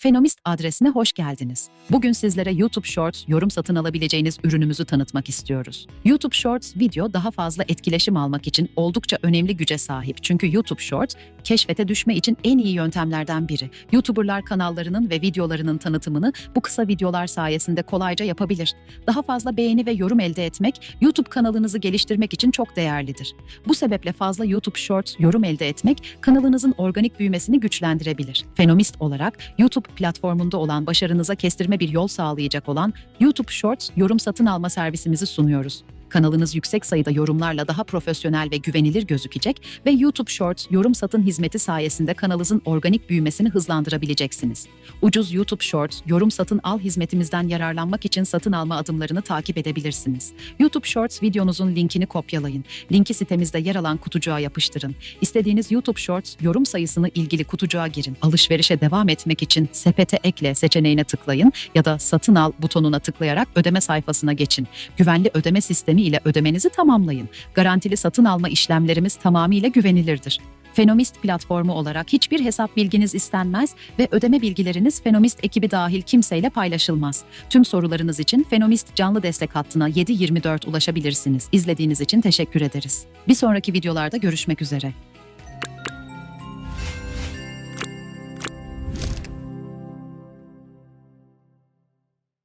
Fenomist adresine hoş geldiniz. Bugün sizlere YouTube Shorts yorum satın alabileceğiniz ürünümüzü tanıtmak istiyoruz. YouTube Shorts video daha fazla etkileşim almak için oldukça önemli güce sahip. Çünkü YouTube Shorts keşfete düşme için en iyi yöntemlerden biri. YouTuberlar kanallarının ve videolarının tanıtımını bu kısa videolar sayesinde kolayca yapabilir. Daha fazla beğeni ve yorum elde etmek YouTube kanalınızı geliştirmek için çok değerlidir. Bu sebeple fazla YouTube Shorts yorum elde etmek kanalınızın organik büyümesini güçlendirebilir. Fenomist olarak YouTube platformunda olan başarınıza kestirme bir yol sağlayacak olan YouTube Shorts yorum satın alma servisimizi sunuyoruz. Kanalınız yüksek sayıda yorumlarla daha profesyonel ve güvenilir gözükecek ve YouTube Shorts yorum satın hizmeti sayesinde kanalınızın organik büyümesini hızlandırabileceksiniz. Ucuz YouTube Shorts yorum satın al hizmetimizden yararlanmak için satın alma adımlarını takip edebilirsiniz. YouTube Shorts videonuzun linkini kopyalayın. Linki sitemizde yer alan kutucuğa yapıştırın. İstediğiniz YouTube Shorts yorum sayısını ilgili kutucuğa girin. Alışverişe devam etmek için sepete ekle seçeneğine tıklayın ya da satın al butonuna tıklayarak ödeme sayfasına geçin. Güvenli ödeme sistemi ile ödemenizi tamamlayın. Garantili satın alma işlemlerimiz tamamıyla güvenilirdir. Fenomist platformu olarak hiçbir hesap bilginiz istenmez ve ödeme bilgileriniz Fenomist ekibi dahil kimseyle paylaşılmaz. Tüm sorularınız için Fenomist canlı destek hattına 724 ulaşabilirsiniz. İzlediğiniz için teşekkür ederiz. Bir sonraki videolarda görüşmek üzere.